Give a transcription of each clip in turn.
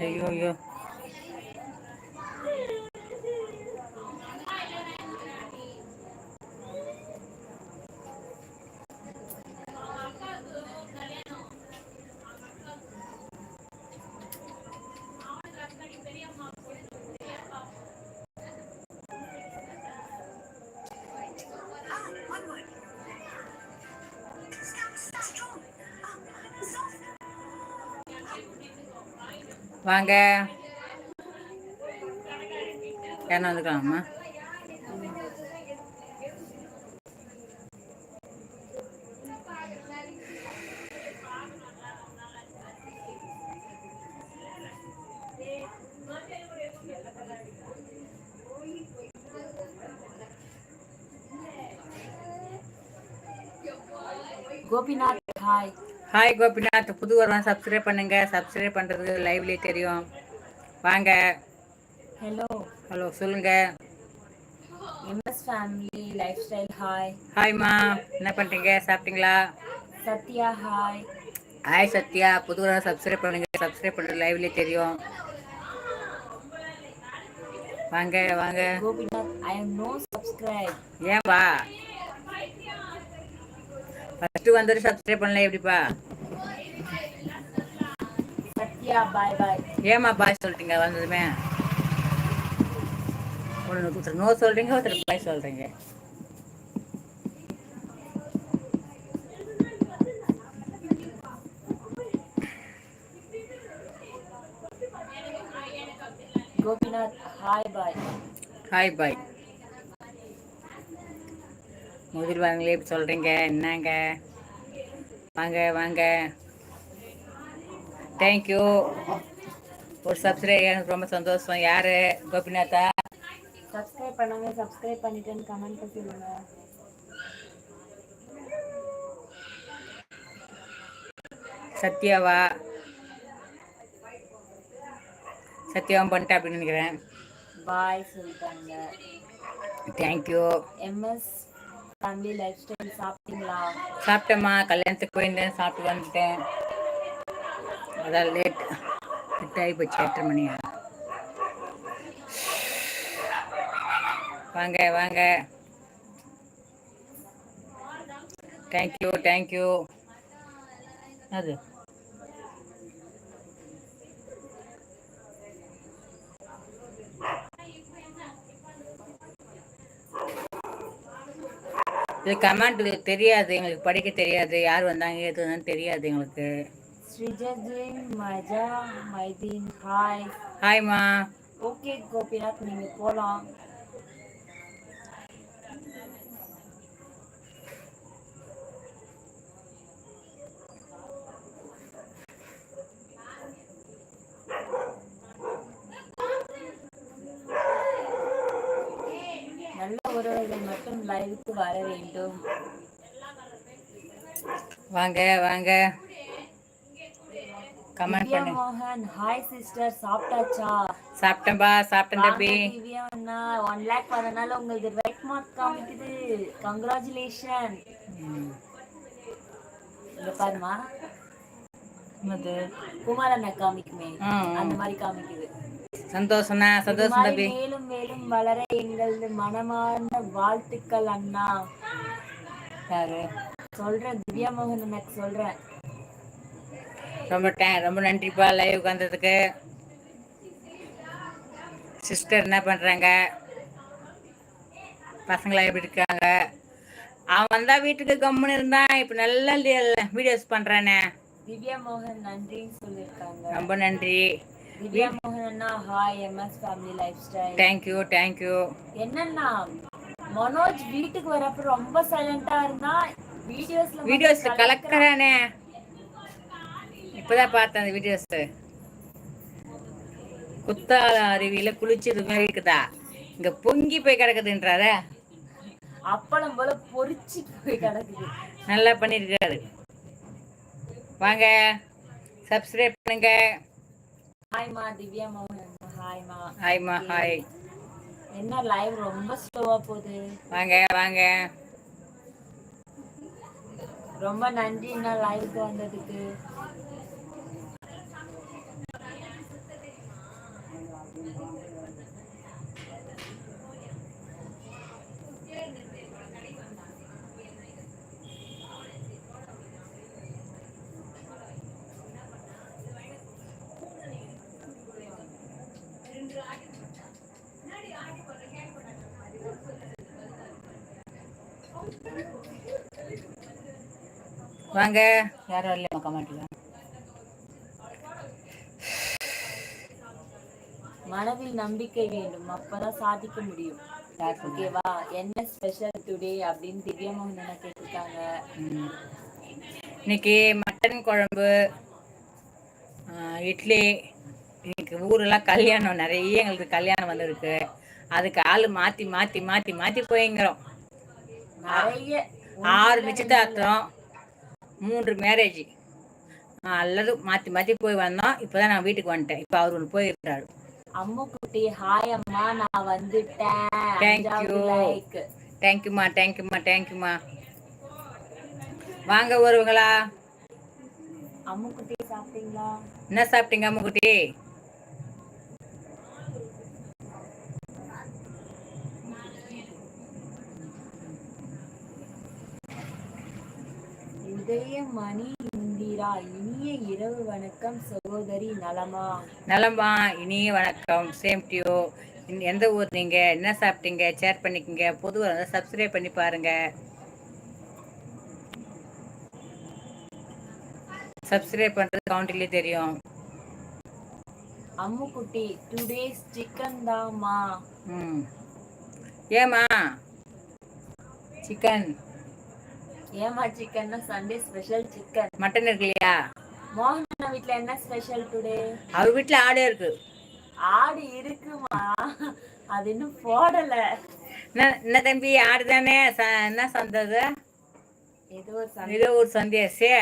అయ్యో అయ్యో. வாங்க. யாரும் வந்துக்கலாமா கோபிநாத் ஹாய் கோபிநாத் புது வருவான் சப்ஸ்கிரைப் பண்ணுங்க. சப்ஸ்கிரைப் பண்ணுறது லைவ்லேயே தெரியும். வாங்க. ஹலோ ஹலோ சொல்லுங்க. MS family lifestyle hi ஹாய்மா என்ன பண்ணுறீங்க சாப்பிட்டீங்களா? Sathya hi hi Sathya. புது வருவான் சப்ஸ்கிரைப் பண்ணுங்க. சப்ஸ்கிரைப் பண்ணுறது லைவ்லேயே தெரியும். வாங்க வாங்க. Gopinath I am no subscribe ஏன் வா? ஃபஸ்ட்டு வந்துட்டு சப்ஸ்கிரைப் பண்ணல எப்படிப்பா? ஏமா பாய் சொல்லிட்டீங்க வந்ததுமே? ஒன்று ஒருத்தர் நோ சொல்கிறீங்க ஒருத்தர் பாய் சொல்கிறீங்க Gopinath hi bye hi bye முதல் வாங்களே இப்படி சொல்கிறீங்க என்னங்க? வாங்க வாங்க. தேங்க்யூ ஒரு சப்ஸ்கிரைப் எனக்கு ரொம்ப சந்தோஷம். யார்? கோபிநாத்தா? சப்ஸ்கிரைப் பண்ணுங்க சப்ஸ்கிரைப் பண்ணிட்டேன்னு கமெண்ட் சொல்லுங்க. சத்யாவா? சத்யாவும் பண்ணிட்டேன் அப்படின்னு நினைக்கிறேன். பாய் சொல்லிட்டாங்க. Thank you MS family lifestyle சாப்பிட்டீங்களா? சாப்பிட்டேம்மா. கல்யாணத்துக்கு போயிருந்தேன் சாப்பிட்டு வந்துட்டேன். அதான் லேட் லேட் ஆகி போச்சு எட்டரை மணி வாங்க வாங்க. தேங்க்யூ தேங்க்யூ அது இது கமெண்ட் தெரியாது எங்களுக்கு படிக்க தெரியாது யார் வந்தாங்க எது வந்தான்னு தெரியாது எங்களுக்கு. ஸ்ரீஜின் மஜா மைதீன் ஹாய். ஹாய்மா ஓகே கோபிநாத் நீங்க போலாம் நல்ல உறவுகள் மட்டும் லைவுக்கு வர வேண்டும் வாங்க வாங்க. கமெண்ட் பண்ணு மோகன் ஹாய் சிஸ்டர் சாப்பிட்டாச்சா? சாப்பிட்டேன்பா சாப்பிட்டேன் தம்பி. திவ்யா அண்ணா. ஒன் லேக் வரனால உங்களுக்கு ரைட் மார்க் காமிக்குது. கங்க்ராச்சுலேஷன். இங்க பாருமா என்னது? குமார் அண்ணா காமிக்குமே. அந்த மாதிரி காமிக்குது. சந்தோஷம் மாதிரி தம்பி. மேலும் மேலும் வளர எங்களது மனமார்ந்த வாழ்த்துக்கள் அண்ணா. யாரு? சொல்றேன் திவ்யா மோகன் அண்ணாக்கு சொல்றேன். ரொம்ப ரொம்ப நன்றிப்பா லைவ் வந்ததுக்கு. சிஸ்டர் என்ன பண்ணுறாங்க பசங்களாம் எப்படி இருக்காங்க? அவன் வந்தா வீட்டுக்கு கம்முன்னு இருந்தான் இப்போ நல்ல வீடியோஸ் பண்ணுறானே திவ்யா மோகன் நன்றின்னு சொல்லியிருக்காங்க. ரொம்ப நன்றி. திவ்யா மோகன் அண்ணா hi MS family lifestyle thank you thank you என்னன்னா மனோஜ் வீட்டுக்கு வரப்ப ரொம்ப சைலண்டா இருந்தா வீடியோஸ் கலக்கிறானே. இப்போதான் பார்த்தேன் அந்த வீடியோஸ். குத்தால அருவியில குளிச்சது மாதிரி இருக்குதா? இங்க பொங்கி போய் கிடக்குதுன்றாரே. அப்பளம் போல பொரிச்சு போய் கிடக்குது. நல்லா பண்ணியிருக்காரு. வாங்க சப்ஸ்கிரைப் பண்ணுங்க. ஹாய்மா திவ்யா மோகன் ஹாய்மா ஹாய்மா ஹாய் என்ன லைவ் ரொம்ப ஸ்லோவா போகுது? வாங்க வாங்க. ரொம்ப நன்றி நான் லைவுக்கு வந்ததுக்கு. வாங்க. யாரும் வரலையா? கமெண்ட்ல மனதில் நம்பிக்கை வேண்டும். அப்பதான் சாதிக்க முடியும்? ஓகேவா என்ன ஸ்பெஷல் டுடே அப்படின்னு திவ்யமோகன் என்ன கேட்டிருக்காங்க. ம். இன்னைக்கு மட்டன் குழம்பு இட்லி இன்னைக்கு ஊரெல்லாம் கல்யாணம். நிறைய எங்களுக்கு கல்யாணம் வந்திருக்கு. அதுக்கு ஆள் மாற்றி மாற்றி மாற்றி மாற்றி போய்ங்கிறோம். நிறைய ஆறு நிச்சயதார்த்தம் மூன்று மேரேஜ் எல்லாரும் மாற்றி மாற்றி போய் வந்தோம் இப்போ தான் நான் வீட்டுக்கு வந்துட்டேன். இப்போ அவர் ஒன்று போயிருக்காரு அம்முக்குட்டி ஹாய் அம்மா நான் வந்துட்டேன். Like. தேங்க்யூம்மா தேங்க்யூம்மா தேங்க்யூம்மா வாங்க வருவங்களா அம்முக்குட்டி சாப்பிட்டீங்களா? என்ன சாப்பிட்டீங்க அம்முக்குட்டி உதயமணி இந்திரா இனிய இரவு வணக்கம் சகோதரி நலமா? நலமா இனிய வணக்கம். சேம் டியூ எந்த ஊர் நீங்கள் என்ன சாப்பிட்டீங்க? ஷேர் பண்ணிக்கோங்க. பொதுவாக சப்ஸ்கிரைப் பண்ணி பாருங்க. சப்ஸ்கிரைப் பண்ணுறது கவுண்டிலே தெரியும். அம்முக்குட்டி டுடேஸ் சிக்கன் தாம்மா. ம். ஏம்மா? சிக்கன் ஏமா சிக்கன்னா சண்டே ஸ்பெஷல் சிக்கன் மட்டன் இருக்கு இல்லையா மோகனா வீட்ல என்ன ஸ்பெஷல் டுடே அவர் வீட்டில் ஆடே இருக்கு. ஆடு இருக்குமா? அது இன்னும் போடல. என்ன தம்பி ஆடு தானே? என்ன சந்தது ஏதோ ஒரு சண்டே ஏதோ ஒரு சந்தேசே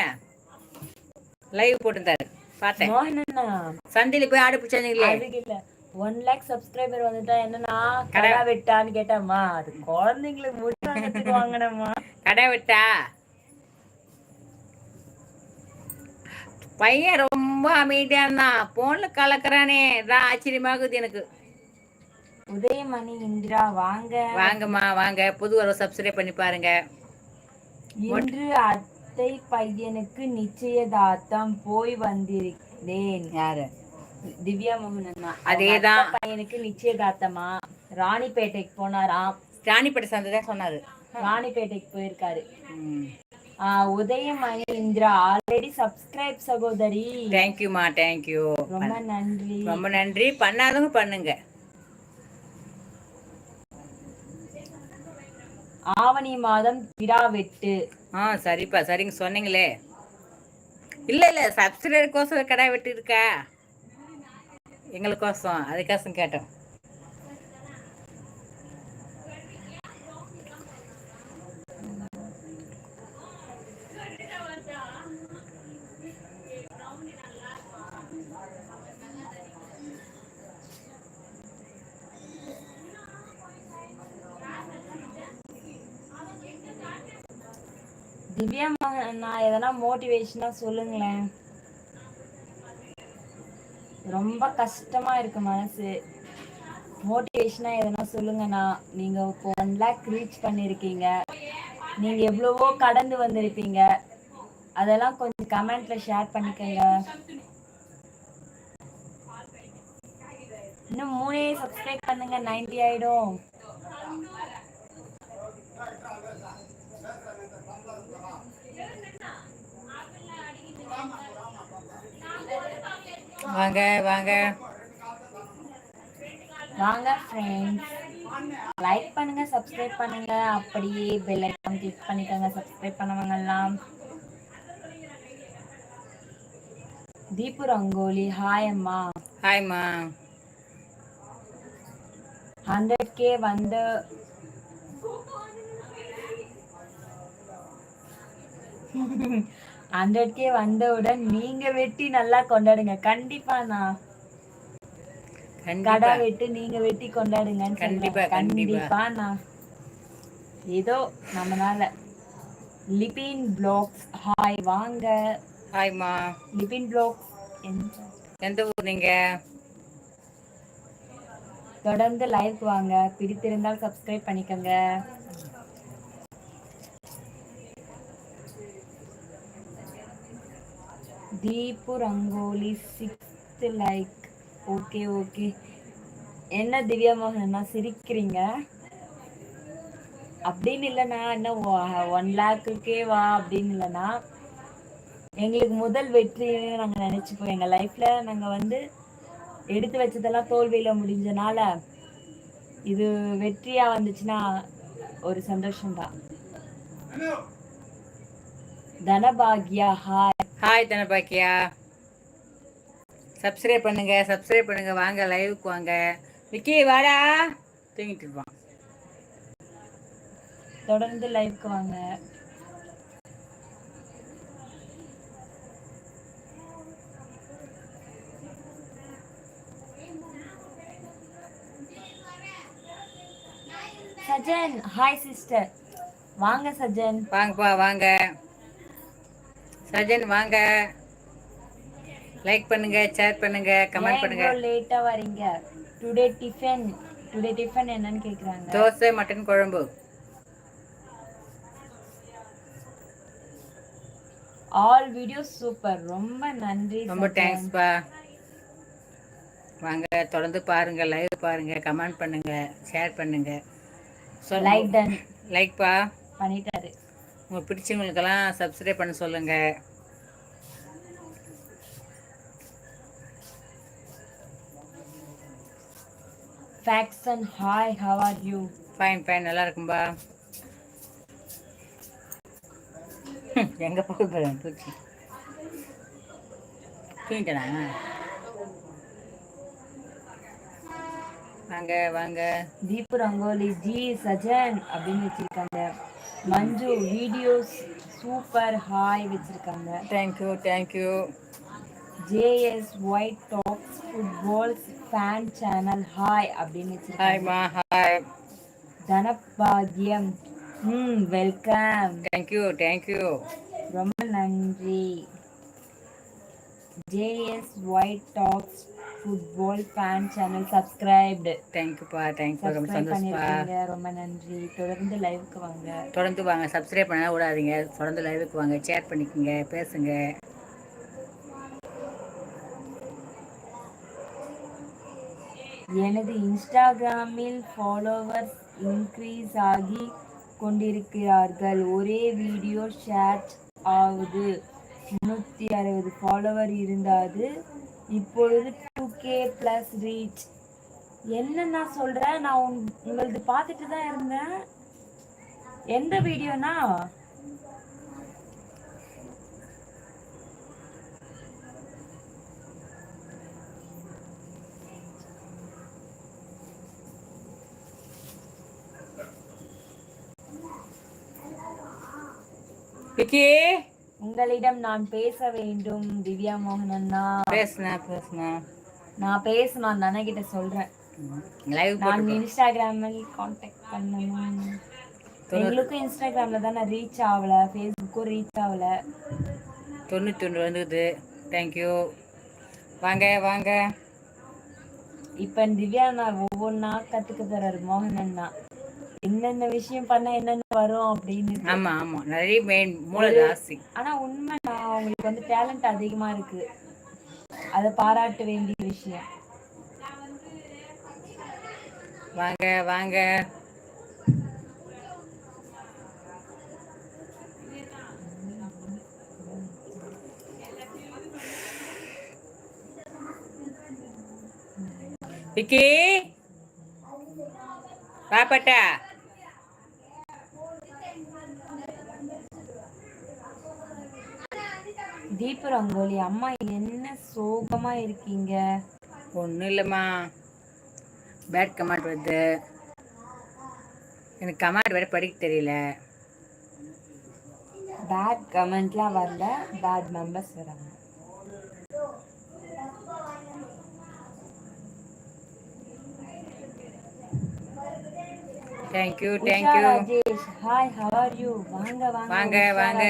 லைவ் போட்டிருந்தாரு பார்த்தேன். மோகனா சந்தையில் போய் ஆடு பிடிச்சாங்களே அதுக்கு இல்ல. ஒன் லேக் சப்ஸ்கிரைபர் வந்துட்டா என்னன்னா கடை- வெட்டான்னு கேட்டாமா அது குழந்தைங்களுக்கு முடி வாங்கறதுக்கு வாங்கினம்மா. கடை விட்டா? பையன் ரொம்ப அமைதியா இருந்தான். போன்ல கலக்குறானே. இதான் ஆச்சரியமாகுது எனக்கு. உதயமணி இந்திரா வாங்க. வாங்கம்மா வாங்க. புது வரவு சப்ஸ்கிரைப் பண்ணி பாருங்க. இன்று அத்தை பையனுக்கு நிச்சயதார்த்தம் போய் வந்திருந்தேன் யாரு? திவ்யா மோகன் அண்ணா அதேதான். பையனுக்கு நிச்சயதார்த்தமா? ராணிப்பேட்டைக்கு போனாராம். ராணிப்பேட்டை சந்தை தான் சொன்னாரு. ராணிப்பேட்டைக்கு போயிருக்காரு. ம். ஆஹ் உதயமணி இந்திரா ஆல்ரெடி சப்ஸ்கிரைப் சகோதரி. தேங்க்யூம்மா தேங்க்யூ ரொம்ப நன்றி. ரொம்ப நன்றி. பண்ணாதவங்க பண்ணுங்க. ஆவணி மாதம் விழா வெட்டு ஆ சரிப்பா சரிங்க சொன்னீங்களே. இல்ல இல்ல சப்ஸ்கிரைபருக்கோசம் கடை வெட்டி இருக்கா எங்களுக்கோசம் அதுக்கோசம் கேட்டோம். திவ்யா நான் எதனா மோட்டிவேஷனா சொல்லுங்களேன். ரொம்ப கஷ்டமா இருக்கு மனசு. மோட்டிவேஷனா எதனா சொல்லுங்கண்ணா நீங்க இப்போ ஒன் லேக் ரீச் பண்ணிருக்கீங்க. நீங்க எவ்வளவோ கடந்து வந்திருப்பீங்க. அதெல்லாம் கொஞ்சம் கமெண்ட்ல ஷேர் பண்ணிக்கங்க. இன்னும் மூணே சப்ஸ்கிரைப் பண்ணுங்க 90 ஆயிடும். வாங்க வாங்க. வாங்க ஃப்ரெண்ட்ஸ் லைக் பண்ணுங்க சப்ஸ்கிரைப் பண்ணுங்க. அப்படியே பெல் ஐக்கான் கிளிக் பண்ணிக்கோங்க சப்ஸ்கிரைப் பண்ணவங்க எல்லாம் தீபு ரங்கோலி ஹாய் அம்மா. ஹாய்மா ஹண்ட்ரட் கே வந்து ஹண்ட்ரட் கே வந்தவுடன் நீங்க வெட்டி நல்லா கொண்டாடுங்க. கண்டிப்பாண்ணா கண்டிப்பா. கடை வெட்டு நீங்க வெட்டி கொண்டாடுங்கன்னு கண்டிப்பா. கண்டிப்பா. கண்டிப்பாண்ணா ஏதோ நம்மனால. லிபின் பிளாக்ஸ். ஹாய் வாங்க. ஹாய்மா லிபின் பிளாக்ஸ். எந்த ஊர் நீங்க? தொடர்ந்து லைவ் வாங்க. பிடித்திருந்தால் சப்ஸ்கிரைப் பண்ணிக்கோங்க. Deepu Rangoli sixth like okay okay என்ன திவ்யா மோகன்னா சிரிக்கிறீங்க? அப்படின்னு இல்லைண்ணா என்ன ஒன் லேக்குக்கே வா அப்படின்னு இல்லைண்ணா. எங்களுக்கு முதல் வெற்றின்னு நாங்க நினச்சிப்போம் எங்க லைஃப்பில் நாங்க வந்து எடுத்து வச்சதெல்லாம் தோல்வியில முடிஞ்சனால இது வெற்றியா வந்துச்சுன்னா ஒரு சந்தோஷம்தான். Dhanabhagya hi hi Dhanabhagya subscribe பண்ணுங்க சப்ஸ்கிரைப் பண்ணுங்க. வாங்க லைவுக்கு வாங்க. விக்கி வாடா. தூங்கிட்டு இருப்பான் தொடர்ந்து லைவ்க்கு வாங்க. சஜன் ஹாய் சிஸ்டர் வாங்க சஜன். வாங்கப்பா வாங்க. சஜன் வாங்க. லைக் பண்ணுங்க ஷேர் பண்ணுங்க கமெண்ட் பண்ணுங்க. லேட்டா வரீங்க? டுடே டிஃபன் டுடே டிஃபன் என்னன்னு கேக்குறாங்க. தோசை மட்டன் குழம்பு. ஆல் வீடியோ சூப்பர் ரொம்ப நன்றி ரொம்ப சஜன். தேங்க்ஸ்ப்பா வாங்க தொடர்ந்து பாருங்க லைவ் பாருங்க கமெண்ட் பண்ணுங்க ஷேர் பண்ணுங்க. லைக் டன் லைக்ப்பா பண்ணிட்டாரு உங்களுக்கு பிடிச்சவங்களுக்கெல்லாம் சப்ஸ்கிரைப் பண்ண சொல்லுங்க. ஃபேக்சன் hi how are you fine fine நல்லா இருக்கும்பா. எங்க போகுது பூச்சி தூங்கிட்டனா? வாங்க வாங்க. தீபு ரங்கோலி ஜி சஜன் அப்படின்னு வச்சிருக்காங்க. மஞ்சு வீடியோஸ் சூப்பர் ஹாய் வச்சிருக்காங்க. Thank you thank you JS white tops footballs fan channel hi அப்படின்னு வச்சிருக்காங்க. ஹாய்மா ஹாய் தனபாகியம் ம் வெல்கம் தேங்க்யூ தேங்க்யூ ரொம்ப நன்றி. JS white tops football fan channel subscribed தேங்க்யூப்பா தேங்க்யூ ரொம்ப சந்தோஷப்பா ரொம்ப நன்றி. தொடர்ந்து லைவுக்கு வாங்க. தொடர்ந்து வாங்க. சப்ஸ்கிரைப் பண்ண விடாதீங்க. தொடர்ந்து லைவுக்கு வாங்க. ஷேர் பண்ணிக்கோங்க. பேசுங்க. எனது இன்ஸ்டாகிராமில் ஃபாலோவர்ஸ் இன்க்ரீஸ் ஆகி கொண்டிருக்கிறார்கள். ஒரே வீடியோ ஷேர் ஆகுது. முந்நூற்றி அறுபது ஃபாலோவர் இருந்தாது. இப்பொழுது டூ கே ப்ளஸ் ரீச் என்ன நான் சொல்கிறேன் நான் உங் உங்களது பார்த்துட்டு தான் இருந்தேன். எந்த வீடியோனா விக்கி. உங்களிடம் நான் பேச வேண்டும் திவ்யா மோகன் அண்ணா. பேசுனா பேசுனா நான் பேசணும் அந்த அண்ணா கிட்ட சொல்றேன் லைவ் நான் இன்ஸ்டாகிராமில் காண்டாக்ட் பண்ணணும். எங்களுக்கும் இன்ஸ்டாகிராம்ல தானே ரீச் ஆகல ஃபேஸ்புக்கும் ரீச் ஆகல. தொண்ணூற்றி ஒன்று வந்துக்குது தேங்க்யூ வாங்க வாங்க. இப்போ திவ்யா நான் ஒவ்வொன்றா கற்றுக்க போறாரு மோகன் அண்ணா. என்னென்ன விஷயம் பண்ணா என்னென்ன வரும் அப்படின்னு ஆமாம் ஆமாம் நிறைய மெயின் ஜாஸ்தி ஆனா உண்மை நான் அவங்களுக்கு வந்து டேலண்ட் அதிகமா இருக்கு. அதை பாராட்ட வேண்டிய விஷயம். வாங்க வாங்க. விக்கி. பாப்பட்டா தீப ரங்கோலி அம்மா என்ன சோகமா இருக்கீங்க? ஒன்றும் இல்லைம்மா. பேட் கமாண்ட் வருது. எனக்கு கமாண்ட் வேறு படிக்க தெரியல. பேட் கமெண்ட்லாம் வரல பேட் மெம்பர்ஸ் வராங்க. Thank you thank you Rajesh hi how are you வாங்க வாங்க வாங்க வாங்க.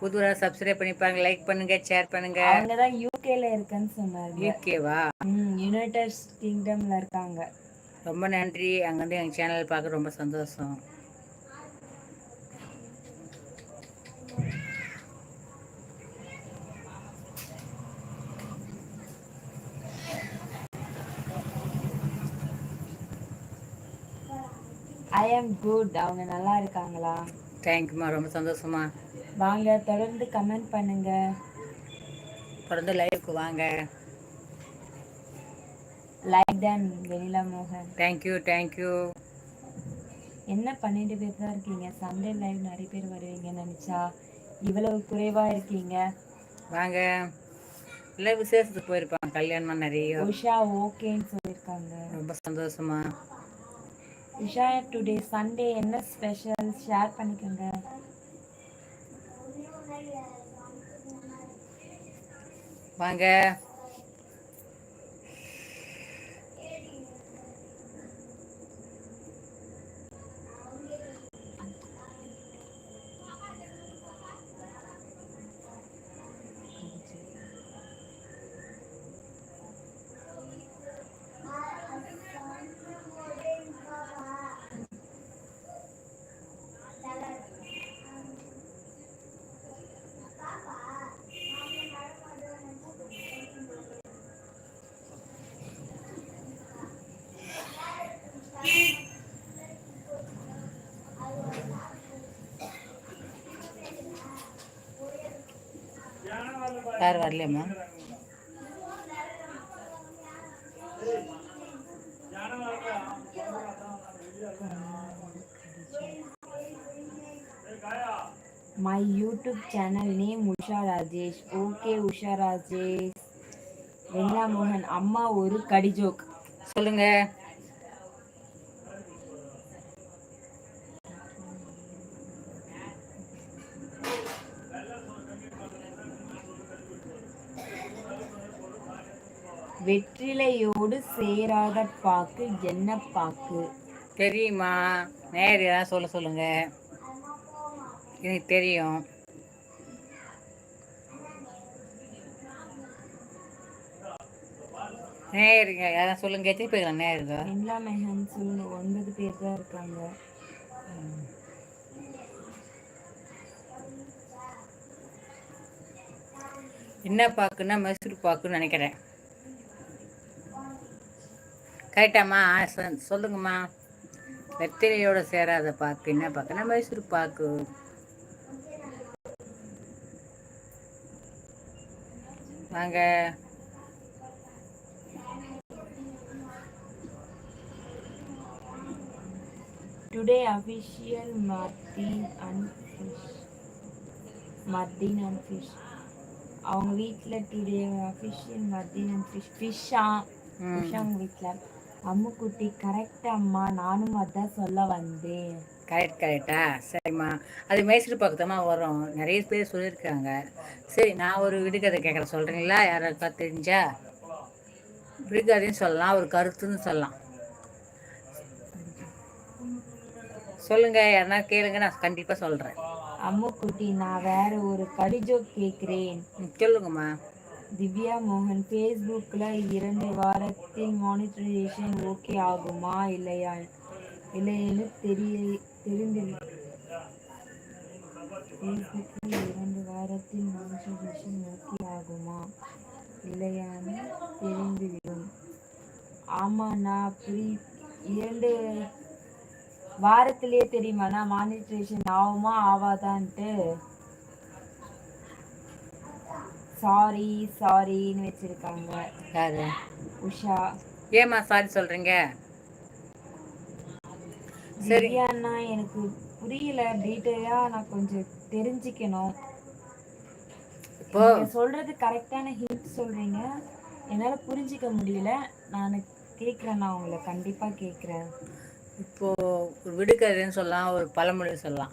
புதுவராக சப்ஸ்கிரைப் பண்ணிப்பாங்க லைக் பண்ணுங்க ஷேர் பண்ணுங்க. அவங்க தான் யூகேல இருக்கேன்னு சொன்னாங்க. யூகேவா யுனைடெட் கிங்டம்ல இருக்காங்க. ரொம்ப நன்றி. அங்கேருந்து எங்கள் சேனல் பார்க்க ரொம்ப சந்தோஷம். ஐ அம் குட் அவங்க நல்லா இருக்காங்களா? தேங்க்யூம்மா ரொம்ப சந்தோஷமா. வாங்க தொடர்ந்து கமெண்ட் பண்ணுங்க. தொடர்ந்து லைவுக்கு வாங்க. லைக் டன் வெனிலா மோகன். தேங்க்யூ தேங்க்யூ என்ன பன்னெண்டு பேர் தான் இருக்கீங்க? சண்டே லைவ் நிறைய பேர் வருவீங்கன்னு நினச்சா இவ்வளவு குறைவா இருக்கீங்க? வாங்க. இல்லை விசேஷத்துக்கு போயிருப்பாங்க. கல்யாணமா நிறைய. உஷா ஓகேன்னு சொல்லியிருக்காங்க. ரொம்ப சந்தோஷமா. உஷா டுடே சண்டே என்ன ஸ்பெஷல் ஷேர் பண்ணிக்கோங்க. வாங்க. யார் வரலையம்மா my YouTube channel name Usha Rajesh okay Usha Rajesh Vennila மோகன்? அம்மா ஒரு கடி ஜோக் சொல்லுங்க. வெற்றிலையோடு சேராத பாக்கு என்ன பாக்கு? தெரியுமா? நேர் ஏதாவது சொல்ல சொல்லுங்க. எனக்கு தெரியும். நேருங்க யாராவது சொல்லுங்க. எத்தனை பேர் நேருங்க வெண்ணிலா மெஹன் சொல்லுங்க ஒன்பது பேர் தான் இருக்காங்க. என்ன பாக்குன்னா மைசூர் பாக்குன்னு நினைக்கிறேன். கரெக்டாம்மா. சொல்லுங்கம்மா. வெத்திலையோட சேராத பாக்கு. என்ன பாக்குன்னா மைசூர் பாக்கு. வாங்க. Today official Mardeen and fish Mardeen and fish அவங்க வீட்டில் today official Mardeen and fish ஃபிஷ்ஷா ம். உஷாங்க வீட்டில் அம்முக்குட்டி கரெக்ட் அம்மா. நானும் அதான் சொல்ல வந்தேன். கரெக்ட் கரெக்டா சரிம்மா. அது மைசூர் பாக்கு தான் வரும் நிறைய பேர் சொல்லியிருக்காங்க. சரி நான் ஒரு விடுகதை கேட்குறேன். சொல்கிறீங்களா யாராருக்கா தெரிஞ்சா? விடுகதைன்னு சொல்லலாம். ஒரு கருத்துன்னு சொல்லலாம். சொல்லுங்க. யாருன்னா கேளுங்க. நான் கண்டிப்பாக சொல்கிறேன் அம்முக்குட்டி நான் வேற ஒரு கடிஜோ கேட்குறேன். சொல்லுங்கம்மா. திவ்யா மோகன் ஃபேஸ்புக்கில் இரண்டு வாரத்தில் மானிட்டரைசேஷன் ஓகே ஆகுமா இல்லையா? இல்லைன்னு தெரிய தெரிந்து ஃபேஸ்புக்கில் இரண்டு வாரத்தில் மானிட்டரைசேஷன் ஓகே ஆகுமா இல்லையான்னு தெரிந்துவிடும். ஆமாம் நான் ப்ரீ இரண்டு வாரத்திலே தெரியுமாண்ணா மானிட்டரைசேஷன் ஆகுமா ஆவாதான்ட்டு? சாரி சாரின்னு வச்சிருக்காங்க. யாரு? உஷா. ஏம்மா சாரி சொல்கிறீங்க சரி. திவ்யாண்ணா எனக்கு புரியல. டீட்டெயிலா நான் கொஞ்சம் தெரிஞ்சுக்கணும். இப்போ சொல்றது கரெக்டான ஹிண்ட் சொல்றீங்க. என்னால புரிஞ்சிக்க முடியல. நான் கேக்குறேன் நான் உங்களை கண்டிப்பா கேக்குறேன். இப்போ ஒரு விடுகதைன்னு சொல்லலாம் ஒரு பழமொழி சொல்லலாம்.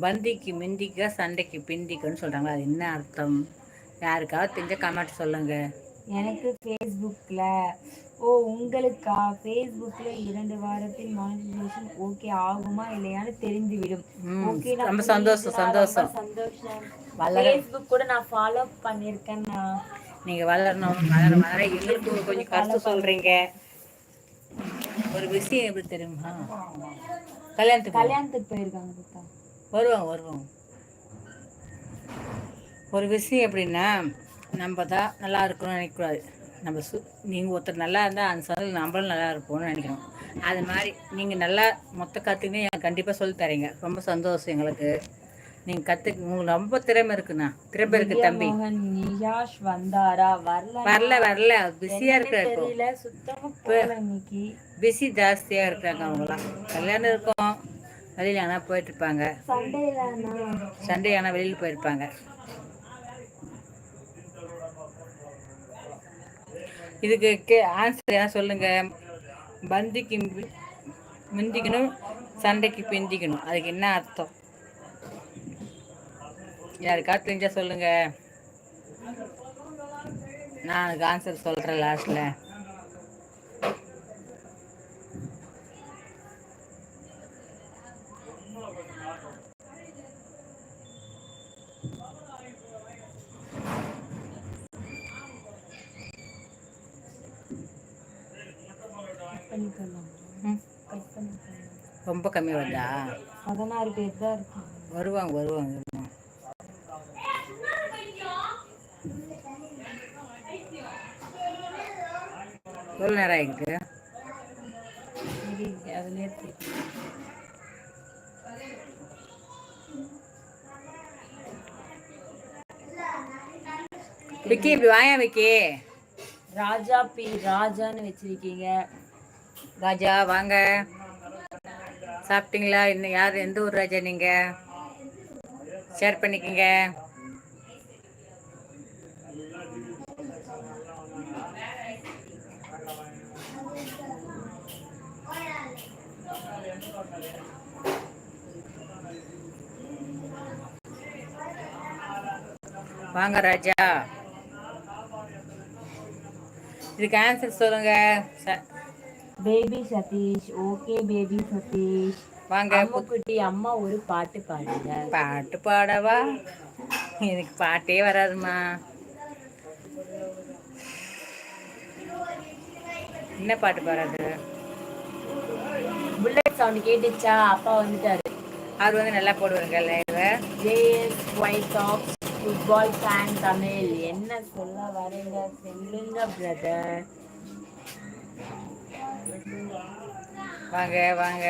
பந்திக்கு மிந்திக்க சண்டைக்கு பிந்திக்கன்னு சொல்கிறாங்க அது என்ன அர்த்தம்? யாருக்காவது தெரிஞ்ச கமெண்ட் சொல்லுங்க. எனக்கு ஃபேஸ்புக்கில் ஓ உங்களுக்கா? ஃபேஸ்புக்கில் இரண்டு வாரத்தில் மானிட்டரைசேஷன் ஓகே ஆகுமா இல்லையான்னு தெரிந்துவிடும். ம், ஓகே ரொம்ப சந்தோஷம் சந்தோஷம். சந்தோஷம். ஃபேஸ்புக் கூட நான் ஃபாலோ பண்ணியிருக்கேன் நீங்கள் வளரணும் வளர வளர. எங்களுக்கு கொஞ்சம் கருத்து சொல்கிறீங்க ஒரு விஷயம் எப்படி தெரியுமா? கல்யாணத்துக்கு கல்யாணத்துக்கு போயிருக்காங்க வருவாங்க வருவாங்க. ஒரு விஷயம் எப்படின்னா நம்ம தான் நல்லா இருக்கணும்னு நினைக்கக்கூடாது. நம்ம சு நீங்கள் ஒருத்தர் நல்லா இருந்தால் அந்த சமையல் நம்மளும் நல்லா இருப்போம்னு நினைக்கணும் அது மாதிரி நீங்கள் நல்லா மொத்த கற்றுக்கினே எனக்கு கண்டிப்பாக சொல்லி தரீங்க. ரொம்ப சந்தோஷம் எங்களுக்கு. நீங்கள் கற்றுக்கு உங்களுக்கு ரொம்ப திறமை இருக்குண்ணா. திறமை இருக்கு தம்பி. நியாஷ் வந்தாரா? வரல வரல. வரல பிஸியாக இருக்கிற இப்போ. தெரியல சுத்தமா போகல இன்னைக்கு. பிஸி ஜாஸ்தியாக இருக்காங்க அவங்களாம் கல்யாணம் இருக்கும். வெளியில் ஆனால் போயிட்டுருப்பாங்க சண்டே ஆனால் வெளியில் போயிருப்பாங்க. இதுக்கு கே ஆன்சர் என்ன சொல்லுங்கள் பந்திக்கு முந்திக்கணும் சண்டைக்கு பிந்திக்கணும். அதுக்கு என்ன அர்த்தம்? யாருக்கா தெரிஞ்சா சொல்லுங்கள் நான் அதுக்கு ஆன்சர் சொல்கிறேன் லாஸ்ட்டில் ரொம்ப கம்மி வருதா? பதினாறு பேர் தான் இருக்காங்க. வருவாங்க வருவாங்க வருவாங்க. எவ்வளோ நேரம் ஆகிருக்கு அதுலயே. விக்கி இப்படி வாயா விக்கி. ராஜா பி ராஜான்னு வச்சிருக்கீங்க. ராஜா வாங்க. சாப்பிட்டீங்களா? இன்னும் யார்? எந்த ஊர் ராஜா நீங்க? ஷேர் பண்ணிக்கங்க. வாங்க ராஜா. இதுக்கு ஆன்சர் சொல்லுங்க. ச- baby Sathish okay baby Sathish வாங்க அம்முக்குட்டி அம்மா ஒரு பாட்டு பாடுங்க. பாட்டு பாடவா? எனக்கு பாட்டே வராதுமா என்ன பாட்டு பாடுறது? புல்லட் சவுண்ட் கேட்டுச்சா? அப்பா வந்துட்டாரு. அவர் வந்து நல்லா போடுவாங்க live JS white tops football fan Tamil. என்ன சொல்ல வரீங்க? சொல்லுங்க பிரதர் வாங்க வாங்க.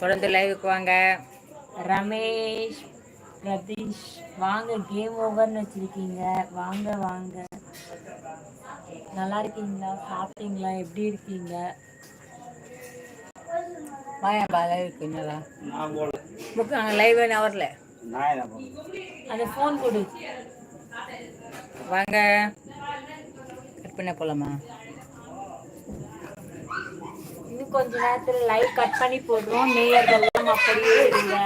தொடர்ந்து லைவுக்கு வாங்க. ரமேஷ் பிரதீஷ் வாங்க கேம் ஓவர்னு வச்சிருக்கீங்க. வாங்க வாங்க. நல்லா இருக்கீங்களா? சாப்பிட்டீங்களா? எப்படி இருக்கீங்க? வாயா பா லைவுக்கு என்னதான் புக்கு அங்கே லைவ் நான் வரல அந்த ஃபோன் கொடு. வாங்க. கட் பண்ண போலாமா? இன்னும் கொஞ்ச நேரத்துல லைவ் கட் பண்ணி போடுறோம். நேயர்கள் அப்படியே இருங்க.